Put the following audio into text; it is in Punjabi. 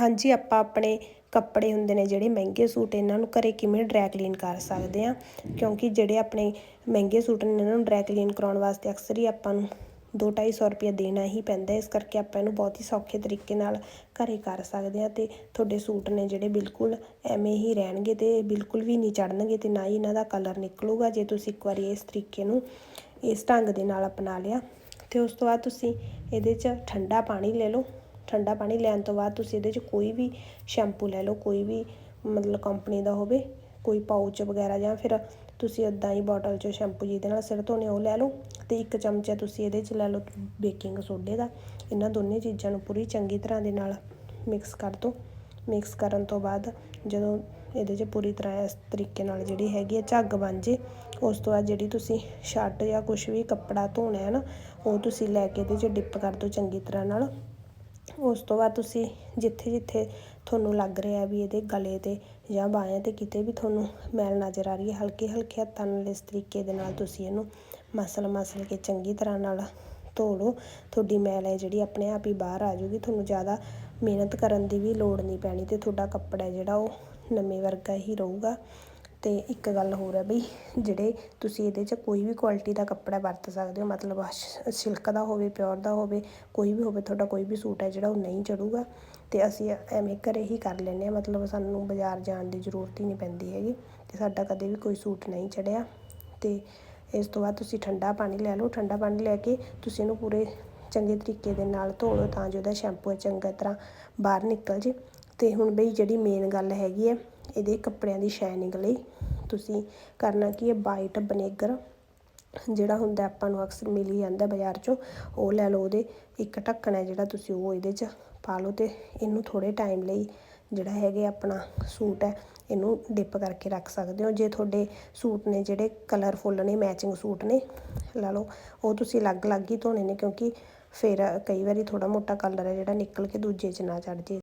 ਹਾਂਜੀ, ਆਪਾਂ ਆਪਣੇ ਕੱਪੜੇ ਹੁੰਦੇ ਨੇ ਜਿਹੜੇ ਮਹਿੰਗੇ ਸੂਟ, ਇਹਨਾਂ ਨੂੰ ਘਰੇ ਕਿਵੇਂ ਡਰਾਈ ਕਲੀਨ ਕਰ ਸਕਦੇ ਆ ਕਿਉਂਕਿ ਜਿਹੜੇ ਆਪਣੇ ਮਹਿੰਗੇ ਸੂਟ ਨੇ, ਇਹਨਾਂ ਨੂੰ ਡਰਾਈ ਕਲੀਨ ਕਰਾਉਣ ਵਾਸਤੇ ਅਕਸਰ ਹੀ ਆਪਾਂ ਨੂੰ 2-250 ਰੁਪਏ ਦੇਣਾ ਹੀ ਪੈਂਦਾ ਇਸ ਕਰਕੇ ਆਪਾਂ ਇਹਨੂੰ ਬਹੁਤ ਹੀ ਸੌਖੇ ਤਰੀਕੇ ਨਾਲ ਘਰੇ ਕਰ ਸਕਦੇ ਆ ਤੇ ਤੁਹਾਡੇ ਸੂਟ ਨੇ ਜਿਹੜੇ ਬਿਲਕੁਲ ਐਵੇਂ ਹੀ ਰਹਿਣਗੇ ਤੇ ਬਿਲਕੁਲ ਵੀ ਨਹੀਂ ਚੜਨਗੇ ਤੇ ਨਾ ਹੀ ਇਹਨਾਂ ਦਾ ਕਲਰ ਨਿਕਲੂਗਾ, ਜੇ ਤੁਸੀਂ ਇੱਕ ਵਾਰੀ ਇਸ ਤਰੀਕੇ ਨੂੰ ਇਸ ਢੰਗ ਦੇ ਨਾਲ ਅਪਣਾ ਲਿਆ। ਤੇ ਉਸ ਤੋਂ ਬਾਅਦ ਤੁਸੀਂ ਇਹਦੇ 'ਚ ਠੰਡਾ ਪਾਣੀ ਲੈ ਲਓ। ਠੰਡਾ ਪਾਣੀ ਲੈਣ ਤੋਂ ਬਾਅਦ ਤੁਸੀਂ ਇਹਦੇ 'ਚ ਕੋਈ ਵੀ ਸ਼ੈਂਪੂ ਲੈ ਲਓ, ਕੋਈ ਵੀ ਮਤਲਬ ਕੰਪਨੀ ਦਾ ਹੋਵੇ, ਕੋਈ ਪਾਊਚ ਵਗੈਰਾ ਜਾਂ ਫਿਰ ਤੁਸੀਂ ਇੱਦਾਂ ਹੀ ਬੋਟਲ 'ਚੋਂ ਸ਼ੈਂਪੂ ਜਿਹਦੇ ਨਾਲ ਸਿਰ ਧੋਣੇ ਉਹ ਲੈ ਲਓ ਤੇ ਇੱਕ ਚਮਚਾ ਤੁਸੀਂ ਇਹਦੇ 'ਚ ਲੈ ਲਓ ਬੇਕਿੰਗ ਸੋਡੇ ਦਾ। ਇਹਨਾਂ ਦੋਨੇ ਚੀਜ਼ਾਂ ਨੂੰ ਪੂਰੀ ਚੰਗੀ ਤਰ੍ਹਾਂ ਦੇ ਨਾਲ ਮਿਕਸ ਕਰ ਦਿਓ ਮਿਕਸ ਕਰਨ ਤੋਂ ਬਾਅਦ ਜਦੋਂ ਇਹਦੇ 'ਚ ਪੂਰੀ ਤਰ੍ਹਾਂ ਇਸ ਤਰੀਕੇ ਨਾਲ ਜਿਹੜੀ ਹੈਗੀ ਹੈ ਝੱਗ ਬਣ ਜੇ, ਉਸ ਤੋਂ ਬਾਅਦ ਜਿਹੜੀ ਤੁਸੀਂ ਸ਼ਰਟ ਜਾਂ ਕੁਝ ਵੀ ਕੱਪੜਾ ਧੋਣਾ ਹੈ ਨਾ, ਉਹ ਤੁਸੀਂ ਲੈ ਕੇ ਇਹਦੇ 'ਚ ਡਿਪ ਕਰ ਦਿਓ ਚੰਗੀ ਤਰ੍ਹਾਂ ਨਾਲ। ਉਸ ਤੋਂ ਬਾਅਦ ਤੁਸੀਂ ਜਿੱਥੇ ਜਿੱਥੇ ਤੁਹਾਨੂੰ ਲੱਗ ਰਿਹਾ ਵੀ ਇਹਦੇ ਗਲੇ 'ਤੇ ਜਾਂ ਬਾਹਾਂ 'ਤੇ ਕਿਤੇ ਵੀ ਤੁਹਾਨੂੰ ਮੈਲ ਨਜ਼ਰ ਆ ਰਹੀ ਹੈ, ਹਲਕੇ ਹਲਕੇ ਹੱਥਾਂ ਨਾਲ ਇਸ ਤਰੀਕੇ ਦੇ ਨਾਲ ਤੁਸੀਂ ਇਹਨੂੰ ਮਸਲ ਮਸਲ ਕੇ ਚੰਗੀ ਤਰ੍ਹਾਂ ਨਾਲ ਧੋ ਲਓ। ਤੁਹਾਡੀ ਮੈਲ ਹੈ ਜਿਹੜੀ ਆਪਣੇ ਆਪ ਹੀ ਬਾਹਰ ਆ ਜਾਊਗੀ, ਤੁਹਾਨੂੰ ਜ਼ਿਆਦਾ ਮਿਹਨਤ ਕਰਨ ਦੀ ਵੀ ਲੋੜ ਨਹੀਂ ਪੈਣੀ ਤੇ ਤੁਹਾਡਾ ਕੱਪੜਾ ਜਿਹੜਾ ਉਹ ਨਵੇਂ ਵਰਗਾ ਹੀ ਰਹੂਗਾ। ਅਤੇ ਇੱਕ ਗੱਲ ਹੋਰ ਹੈ ਬਈ, ਜਿਹੜੇ ਤੁਸੀਂ ਇਹਦੇ 'ਚ ਕੋਈ ਵੀ ਕੁਆਲਿਟੀ ਦਾ ਕੱਪੜਾ ਵਰਤ ਸਕਦੇ ਹੋ, ਮਤਲਬ ਸਿਲਕ ਦਾ ਹੋਵੇ ਪਿਓਰ ਦਾ ਹੋਵੇ, ਕੋਈ ਵੀ ਹੋਵੇ, ਤੁਹਾਡਾ ਕੋਈ ਵੀ ਸੂਟ ਹੈ ਜਿਹੜਾ ਉਹ ਨਹੀਂ ਚੜੂਗਾ ਅਤੇ ਅਸੀਂ ਐਵੇਂ ਘਰੇ ਹੀ ਕਰ ਲੈਂਦੇ ਹਾਂ, ਮਤਲਬ ਸਾਨੂੰ ਬਾਜ਼ਾਰ ਜਾਣ ਦੀ ਜ਼ਰੂਰਤ ਹੀ ਨਹੀਂ ਪੈਂਦੀ ਹੈਗੀ ਅਤੇ ਸਾਡਾ ਕਦੇ ਵੀ ਕੋਈ ਸੂਟ ਨਹੀਂ ਚੜਿਆ ਅਤੇ ਇਸ ਤੋਂ ਬਾਅਦ ਤੁਸੀਂ ਠੰਡਾ ਪਾਣੀ ਲੈ ਲਓ, ਠੰਡਾ ਪਾਣੀ ਲੈ ਕੇ ਤੁਸੀਂ ਇਹਨੂੰ ਪੂਰੇ ਚੰਗੇ ਤਰੀਕੇ ਦੇ ਨਾਲ ਧੋ ਲਓ, ਤਾਂ ਜੋ ਉਹਦਾ ਸ਼ੈਂਪੂ ਚੰਗੀ ਤਰ੍ਹਾਂ ਬਾਹਰ ਨਿਕਲ ਜੇ ਅਤੇ ਹੁਣ ਬਈ ਜਿਹੜੀ ਮੇਨ ਗੱਲ ਹੈਗੀ ਹੈ ਇਹਦੇ ਕੱਪੜਿਆਂ ਦੀ ਸ਼ਾਈਨਿੰਗ ਲਈ ਤੁਸੀਂ ਕਰਨਾ ਕੀ ਹੈ? ਵਾਈਟ ਬਨੇਗਰ ਜਿਹੜਾ ਹੁੰਦਾ ਆਪਾਂ ਨੂੰ ਅਕਸਰ ਮਿਲ ਹੀ ਜਾਂਦਾ ਬਾਜ਼ਾਰ 'ਚੋਂ, ਉਹ ਲੈ ਲਓ ਉਹਦੇ। ਇੱਕ ਢੱਕਣ ਹੈ ਜਿਹੜਾ ਤੁਸੀਂ ਉਹ ਇਹਦੇ 'ਚ ਪਾ ਲਓ ਅਤੇ ਇਹਨੂੰ ਥੋੜ੍ਹੇ ਟਾਈਮ ਲਈ ਜਿਹੜਾ ਹੈਗੇ ਆਪਣਾ ਸੂਟ ਹੈ, ਇਹਨੂੰ ਡਿਪ ਕਰਕੇ ਰੱਖ ਸਕਦੇ ਹੋ। ਜੇ ਤੁਹਾਡੇ ਸੂਟ ਨੇ ਜਿਹੜੇ ਕਲਰਫੁੱਲ ਨੇ ਮੈਚਿੰਗ ਸੂਟ ਨੇ, ਲਾ ਲਓ। ਉਹ ਤੁਸੀਂ ਅਲੱਗ ਅਲੱਗ ਹੀ ਧੋਣੇ ਨੇ ਕਿਉਂਕਿ ਫਿਰ ਕਈ ਵਾਰੀ ਥੋੜਾ ਮੋਟਾ ਕਲਰ ਹੈ ਜਿਹੜਾ ਨਿਕਲ ਕੇ ਦੂਜੇ 'ਚ ਨਾ ਚੜ ਜੇ।